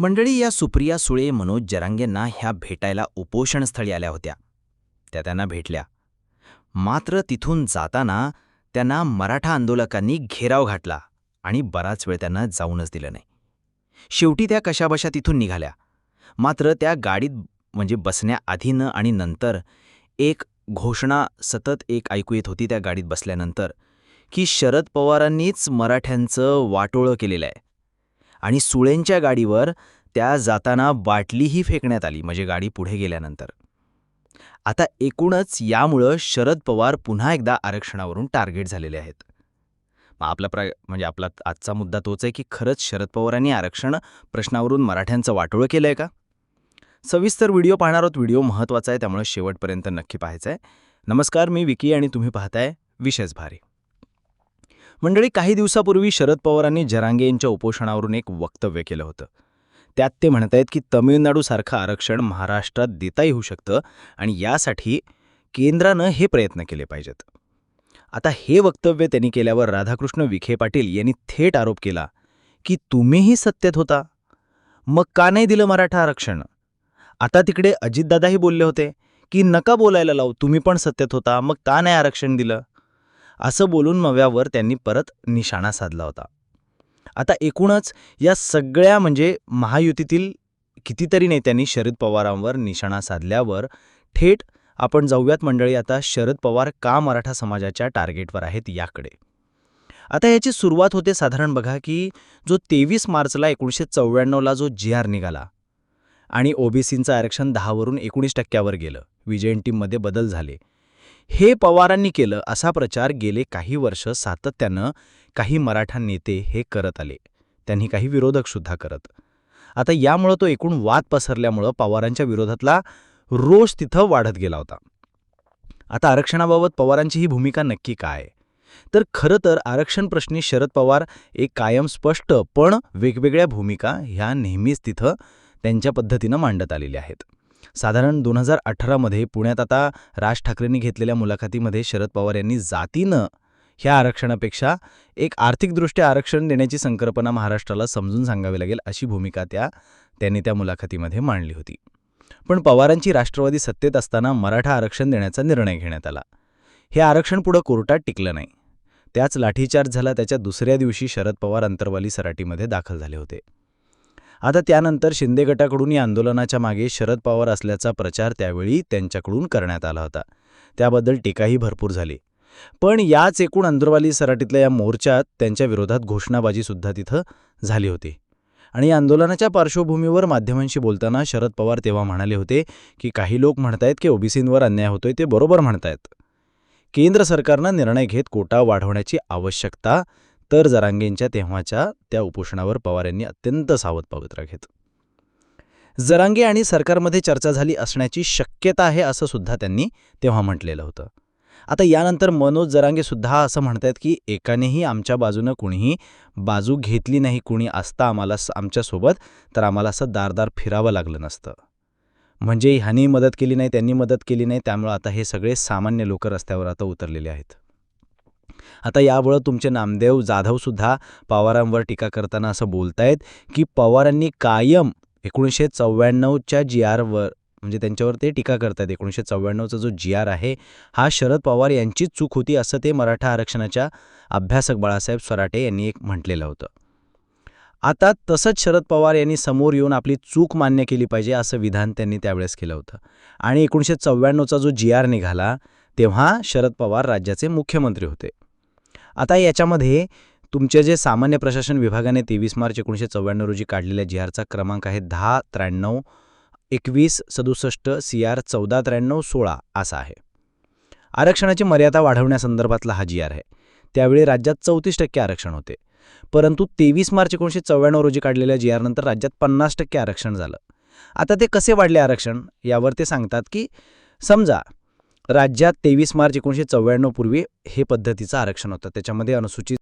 मंडळी या सुप्रिया सुळे मनोज जरांगेंना ह्या भेटायला उपोषणस्थळी आल्या होत्या. त्या त्यांना भेटल्या. मात्र तिथून जाताना त्यांना मराठा आंदोलकांनी घेराव घातला आणि बराच वेळ त्यांना जाऊनच दिलं नाही. शेवटी त्या कशाबशा तिथून निघाल्या. मात्र त्या गाडीत म्हणजे बसण्याआधीनं आणि नंतर एक घोषणा सतत एक ऐकू येत होती त्या गाडीत बसल्यानंतर की शरद पवारांनीच मराठ्यांचं वाटोळं केलेलं आहे. आणि सुळेंच्या गाडीवर त्या जाताना बाटलीही फेकण्यात आली म्हणजे गाडी पुढे गेल्यानंतर. आता एकूणच यामुळं शरद पवार पुन्हा एकदा आरक्षणावरून टार्गेट झालेले आहेत. मग आपला प्र म्हणजे आपला आजचा मुद्दा तोच आहे की खरंच शरद पवारांनी आरक्षण प्रश्नावरून मराठ्यांचं वाटोळं केलं आहे का? सविस्तर व्हिडिओ पाहणार आहोत. व्हिडिओ महत्त्वाचा आहे त्यामुळे शेवटपर्यंत नक्की पाहायचा आहे नमस्कार मी विकी आणि तुम्ही पाहताय विशेष भारी. मंडळी काही दिवसापूर्वी शरद पवारांनी जरांगे यांच्या उपोषणावरून एक वक्तव्य केलं होतं. त्यात ते म्हणत आहेत की तमिळनाडूसारखं आरक्षण महाराष्ट्रात देता येऊ शकतं आणि यासाठी केंद्रानं हे प्रयत्न केले पाहिजेत. आता हे वक्तव्य त्यांनी केल्यावर राधाकृष्ण विखे पाटील यांनी थेट आरोप केला की तुम्हीही सत्तेत होता. मग का नाही दिलं मराठा आरक्षण? आता तिकडे अजितदादाही बोलले होते की नका बोलायला लावू तुम्ही पण सत्तेत होता. मग का नाही आरक्षण दिलं? असं बोलून मव्यावर त्यांनी परत निशाणा साधला होता. आता एकूणच या सगळ्या म्हणजे महायुतीतील कितीतरी नेत्यांनी शरद पवारांवर निशाणा साधल्यावर थेट आपण जाऊयात मंडळी आता शरद पवार का मराठा समाजाच्या टार्गेटवर आहेत याकडे. आता याची सुरुवात होते साधारण बघा की जो तेवीस मार्चला एकोणीसशे चौऱ्याण्णवला जो जी आर निघाला आणि ओबीसींचं आरक्षण दहावरून एकोणीस टक्क्यावर गेलं विजयन टीममध्ये बदल झाले हे पवारांनी केलं असा प्रचार गेले काही वर्ष सातत्यानं काही मराठा नेते हे करत आले. त्यांनी काही विरोधकसुद्धा करत. आता यामुळं तो एकूण वाद पसरल्यामुळं पवारांच्या विरोधातला रोष तिथं वाढत गेला होता. आता आरक्षणाबाबत पवारांची ही भूमिका नक्की काय? तर खरं तर आरक्षण प्रश्नी शरद पवार एक कायम स्पष्ट पण वेगवेगळ्या भूमिका ह्या नेहमीच तिथं त्यांच्या पद्धतीनं मांडत आलेल्या आहेत. साधारण दोन हजार अठरामध्ये पुण्यात आता राज ठाकरेंनी घेतलेल्या मुलाखतीमध्ये शरद पवार यांनी जातीनं ह्या आरक्षणापेक्षा एक आर्थिकदृष्ट्या आरक्षण देण्याची संकल्पना महाराष्ट्राला समजून सांगावी लागेल अशी भूमिका त्या त्यांनी त्या मुलाखतीमध्ये मांडली होती. पण पवारांची राष्ट्रवादी सत्तेत असताना मराठा आरक्षण देण्याचा निर्णय घेण्यात आला. हे आरक्षण पुढं कोर्टात टिकलं नाही. त्याच लाठीचार्ज झाला त्याच्या दुसऱ्या दिवशी शरद पवार अंतरवाली सराटीमध्ये दाखल झाले होते. आता त्यानंतर शिंदे गटाकडून या आंदोलनाच्या मागे शरद पवार असल्याचा प्रचार त्यावेळी त्यांच्याकडून करण्यात आला होता. त्याबद्दल टीकाही भरपूर झाली. पण याच एकूण अंदुरवाली सराटीतल्या या मोर्चात त्यांच्या विरोधात घोषणाबाजीसुद्धा तिथं झाली होती. आणि या आंदोलनाच्या पार्श्वभूमीवर माध्यमांशी बोलताना शरद पवार तेव्हा म्हणाले होते की काही लोक म्हणतायत की ओबीसींवर अन्याय होतोय ते बरोबर म्हणतायत. केंद्र सरकारनं निर्णय घेत कोटा वाढवण्याची आवश्यकता तर जरांगेंच्या तेव्हाच्या त्या उपोषणावर पवार यांनी अत्यंत सावध पवित्रा घेत. जरांगे आणि सरकारमध्ये चर्चा झाली असण्याची शक्यता आहे असं सुद्धा त्यांनी तेव्हा म्हटलेलं होतं. आता यानंतर मनोज जरांगे सुद्धा असं म्हणतायत की एकानेही आमच्या बाजूनं कुणीही बाजू घेतली नाही कुणी असता आम्हाला आमच्यासोबत तर आम्हाला असं दारदार फिरावं लागलं नसतं. म्हणजे ह्यांनी मदत केली नाही त्यांनी मदत केली नाही त्यामुळं आता हे सगळे सामान्य लोक रस्त्यावर आता उतरलेले आहेत. आता यामुळं तुमचे नामदेव जाधवसुद्धा पवारांवर टीका करताना असं बोलतायत की पवारांनी कायम एकोणीसशे चौऱ्याण्णवच्या जी आरवर म्हणजे त्यांच्यावर ते टीका करतात एकोणीसशे चौऱ्याण्णवचा जो जी आर आहे हा शरद पवार यांचीच चूक होती असं ते मराठा आरक्षणाच्या अभ्यासक बाळासाहेब स्वराटे यांनी एक म्हटलेलं होतं. आता तसंच शरद पवार यांनी समोर येऊन आपली चूक मान्य केली पाहिजे असं विधान त्यांनी त्यावेळेस केलं होतं. आणि एकोणीसशे चौऱ्याण्णवचा जो जी आर निघाला तेव्हा शरद पवार राज्याचे मुख्यमंत्री होते. आता याच्यामध्ये तुमचे जे सामान्य प्रशासन विभागाने तेवीस मार्च एकोणीसशे चौऱ्याण्णव रोजी काढलेल्या जी आरचा क्रमांक आहे दहा त्र्याण्णव एकवीस सदुसष्ट सी आर चौदा त्र्याण्णव सोळा असा आहे. आरक्षणाची मर्यादा वाढवण्यासंदर्भातला हा जी आर आहे. त्यावेळी राज्यात चौतीस टक्के आरक्षण होते. परंतु तेवीस मार्च एकोणीसशे चौऱ्याण्णव रोजी काढलेल्या जी आरनंतर राज्यात पन्नास टक्के आरक्षण झालं. आता ते कसे वाढले आरक्षण? यावर ते सांगतात की समजा राज्यात तेवीस मार्च एकोणीसशे चौऱ्याण्णव पूर्वी हे पद्धतीचं आरक्षण होतं. त्याच्यामध्ये अनुसूचित